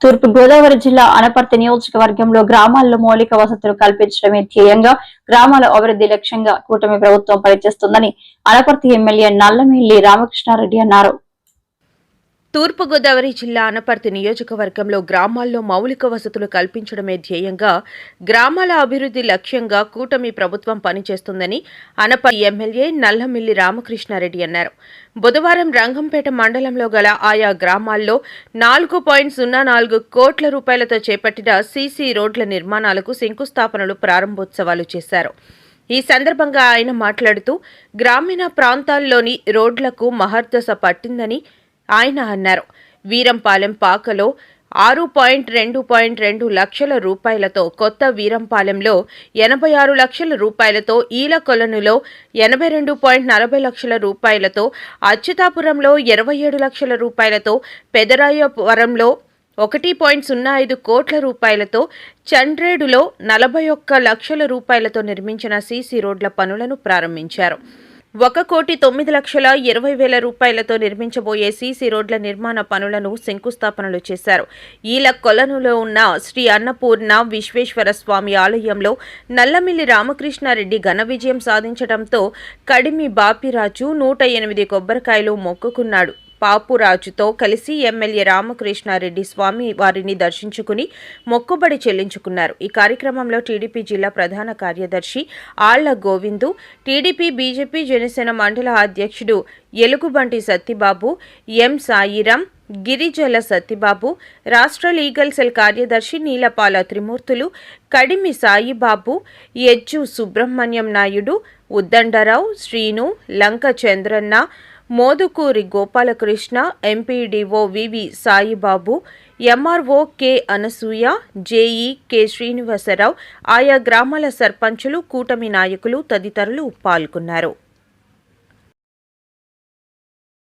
తూర్పు గోదావరి జిల్లా అనపర్తి నియోజకవర్గంలో గ్రామాల్లో మౌలిక వసతులు కల్పించడమే ధ్యేయంగా గ్రామాల అభివృద్ధి లక్ష్యంగా కూటమి ప్రభుత్వం పనిచేస్తుందని అనపర్తి ఎమ్మెల్యే నల్లమిల్లి రామకృష్ణారెడ్డి అన్నారు. తూర్పుగోదావరి జిల్లా అనపర్తి నియోజకవర్గంలో గ్రామాల్లో మౌలిక వసతులు కల్పించడమే ధ్యేయంగా గ్రామాల అభివృద్ధి లక్ష్యంగా కూటమి ప్రభుత్వం పనిచేస్తుందని అనపర్తి ఎమ్మెల్యే నల్లమిల్లి రామకృష్ణారెడ్డి అన్నారు. బుధవారం రంగంపేట మండలంలో గల ఆయా గ్రామాల్లో నాలుగు పాయింట్ సున్నా నాలుగు కోట్ల రూపాయలతో చేపట్టిన సీసీ రోడ్ల నిర్మాణాలకు శంకుస్థాపనలు ప్రారంభోత్సవాలు చేశారు. ఈ సందర్భంగా ఆయన మాట్లాడుతూ గ్రామీణ ప్రాంతాల్లోని రోడ్లకు మహర్దశ పట్టిందని ఆయన అన్నారు. వీరంపాలెం పాకలో ఆరు పాయింట్ రెండు పాయింట్ రెండు లక్షల రూపాయలతో కొత్త వీరంపాలెంలో ఎనభై ఆరు లక్షల రూపాయలతో ఈల కొలనులో ఎనభై రెండు పాయింట్ నలభై లక్షల రూపాయలతో అచ్యుతాపురంలో ఇరవై ఏడు లక్షల రూపాయలతో పెదరాయవరంలో ఒకటి పాయింట్ సున్నా ఐదు కోట్ల రూపాయలతో చండ్రేడులో నలభై ఒక్క లక్షల రూపాయలతో నిర్మించిన సీసీ రోడ్ల పనులను ప్రారంభించారు. ఒక కోటి తొమ్మిది లక్షల ఇరవై వేల రూపాయలతో నిర్మించబోయే సీసీ రోడ్ల నిర్మాణ పనులను శంకుస్థాపనలు చేశారు. ఈల కొలనులో ఉన్న శ్రీ అన్నపూర్ణ విశ్వేశ్వర స్వామి ఆలయంలో నల్లమిల్లి రామకృష్ణారెడ్డి ఘన విజయం సాధించడంతో కడిమి బాపిరాజు నూట ఎనిమిది కొబ్బరికాయలు మొక్కుకున్నాడు. పాపురాజుతో కలిసి ఎమ్మెల్యే రామకృష్ణారెడ్డి స్వామి వారిని దర్శించుకుని మొక్కుబడి చెల్లించుకున్నారు. ఈ కార్యక్రమంలో టీడీపీ జిల్లా ప్రధాన కార్యదర్శి ఆళ్ళ గోవిందు టీడీపీ బీజేపీ జనసేన మండల అధ్యక్షుడు ఎలుగుబంటి సత్తిబాబు ఎం సాయిరాం గిరిజల సత్తిబాబు రాష్ట్ర లీగల్ సెల్ కార్యదర్శి Neelapala Trimurthulu Kadimi Saibabu Ejju Subrahmanyam Naidu Uddandarao Srinu Lanka Chandranna Modukuri Gopalakrishna MPDO V V Saibabu MRO K Anasuya JE K Srinivasarao ఆయా గ్రామాల సర్పంచులు కూటమి నాయకులు తదితరులు పాల్గొన్నారు.